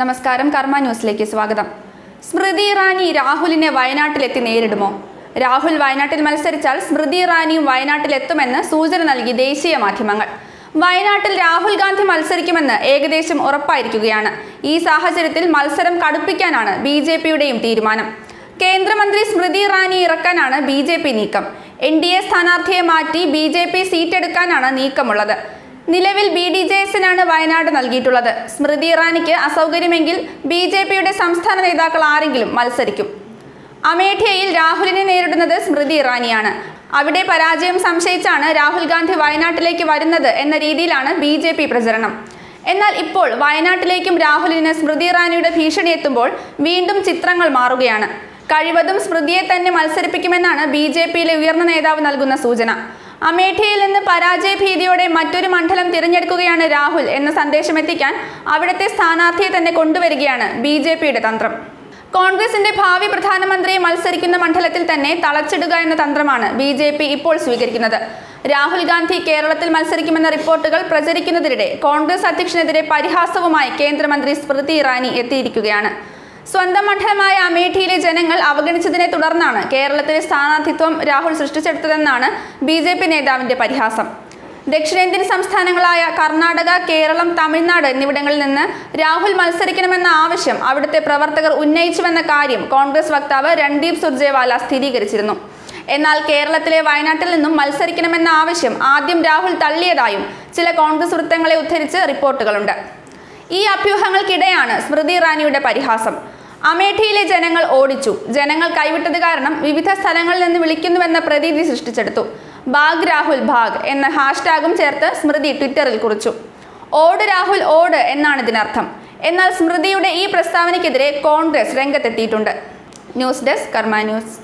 നമസ്കാരം കർമ്മ ന്യൂസിലേക്ക് സ്വാഗതം. സ്മൃതി ഇറാനി രാഹുലിനെ വയനാട്ടിലെത്തി നേരിടുമോ? രാഹുൽ വയനാട്ടിൽ മത്സരിച്ചാൽ സ്മൃതി ഇറാനിയും വയനാട്ടിലെത്തുമെന്ന് സൂചന നൽകി ദേശീയ മാധ്യമങ്ങൾ. വയനാട്ടിൽ രാഹുൽ ഗാന്ധി മത്സരിക്കുമെന്ന് ഏകദേശം ഉറപ്പായിരിക്കുകയാണ്. ഈ സാഹചര്യത്തിൽ മത്സരം കടുപ്പിക്കാനാണ് ബി ജെ പിയുടെയും തീരുമാനം. കേന്ദ്രമന്ത്രി സ്മൃതി ഇറാനി ഇറക്കാനാണ് ബി ജെ പി നീക്കം. എൻ ഡി എ സ്ഥാനാർത്ഥിയെ മാറ്റി ബി ജെ പി സീറ്റെടുക്കാനാണ് നീക്കമുള്ളത്. നിലവിൽ ബി ഡി ജെ എസിനാണ് വയനാട് നൽകിയിട്ടുള്ളത്. സ്മൃതി ഇറാനിക്ക് അസൗകര്യമെങ്കിൽ ബി ജെ പിയുടെ സംസ്ഥാന നേതാക്കൾ ആരെങ്കിലും മത്സരിക്കും. അമേഠിയയിൽ രാഹുലിനെ നേരിടുന്നത് സ്മൃതി ഇറാനിയാണ്. അവിടെ പരാജയം സംശയിച്ചാണ് രാഹുൽ ഗാന്ധി വയനാട്ടിലേക്ക് വരുന്നത് എന്ന രീതിയിലാണ് ബി ജെ പി പ്രചരണം. എന്നാൽ ഇപ്പോൾ വയനാട്ടിലേക്കും രാഹുലിന് സ്മൃതി ഇറാനിയുടെ ഭീഷണി എത്തുമ്പോൾ വീണ്ടും ചിത്രങ്ങൾ മാറുകയാണ്. കഴിവതും സ്മൃതിയെ തന്നെ മത്സരിപ്പിക്കുമെന്നാണ് ബി ജെ പിയിലെ ഉയർന്ന നേതാവ് നൽകുന്ന സൂചന. അമേഠിയിൽ നിന്ന് പരാജയ ഭീതിയോടെ മറ്റൊരു മണ്ഡലം തിരഞ്ഞെടുക്കുകയാണ് രാഹുൽ എന്ന സന്ദേശം എത്തിക്കാൻ അവിടുത്തെ സ്ഥാനാർത്ഥിയെ തന്നെ കൊണ്ടുവരികയാണ് ബി തന്ത്രം. കോൺഗ്രസിന്റെ ഭാവി പ്രധാനമന്ത്രിയെ മത്സരിക്കുന്ന മണ്ഡലത്തിൽ തന്നെ തളച്ചിടുക എന്ന തന്ത്രമാണ് ബി ഇപ്പോൾ സ്വീകരിക്കുന്നത്. രാഹുൽ ഗാന്ധി കേരളത്തിൽ മത്സരിക്കുമെന്ന റിപ്പോർട്ടുകൾ പ്രചരിക്കുന്നതിനിടെ കോൺഗ്രസ് അധ്യക്ഷനെതിരെ പരിഹാസവുമായി കേന്ദ്രമന്ത്രി സ്മൃതി ഇറാനി എത്തിയിരിക്കുകയാണ്. സ്വന്തം മണ്ഡലമായ അമേഠിയിലെ ജനങ്ങൾ അവഗണിച്ചതിനെ തുടർന്നാണ് കേരളത്തിലെ സ്ഥാനാർത്ഥിത്വം രാഹുൽ സൃഷ്ടിച്ചെടുത്തതെന്നാണ് ബി ജെ പി നേതാവിന്റെ പരിഹാസം. ദക്ഷിണേന്ത്യൻ സംസ്ഥാനങ്ങളായ കർണാടക കേരളം തമിഴ്നാട് എന്നിവിടങ്ങളിൽ നിന്ന് രാഹുൽ മത്സരിക്കണമെന്ന ആവശ്യം അവിടുത്തെ പ്രവർത്തകർ ഉന്നയിച്ചുവെന്ന കാര്യം കോൺഗ്രസ് വക്താവ് രൺദീപ് സുർജേവാല സ്ഥിരീകരിച്ചിരുന്നു. എന്നാൽ കേരളത്തിലെ വയനാട്ടിൽ നിന്നും മത്സരിക്കണമെന്ന ആവശ്യം ആദ്യം രാഹുൽ തള്ളിയതായും ചില കോൺഗ്രസ് വൃത്തങ്ങളെ ഉദ്ധരിച്ച് റിപ്പോർട്ടുകളുണ്ട്. ഈ അഭ്യൂഹങ്ങൾക്കിടെയാണ് സ്മൃതി ഇറാനിയുടെ പരിഹാസം. അമേഠിയിലെ ജനങ്ങൾ ഓടിച്ചു. ജനങ്ങൾ കൈവിട്ടത് കാരണം വിവിധ സ്ഥലങ്ങളിൽ നിന്ന് വിളിക്കുന്നുവെന്ന പ്രതീതി സൃഷ്ടിച്ചെടുത്തു. ബാഗ് രാഹുൽ ഭാഗ് എന്ന ഹാഷ്ടാഗും ചേർത്ത് സ്മൃതി ട്വിറ്ററിൽ കുറിച്ചു. ഓട് രാഹുൽ ഓട് എന്നാണ് ഇതിനർത്ഥം. എന്നാൽ സ്മൃതിയുടെ ഈ പ്രസ്താവനയ്ക്കെതിരെ കോൺഗ്രസ് രംഗത്തെത്തിയിട്ടുണ്ട്. News desk Karma news.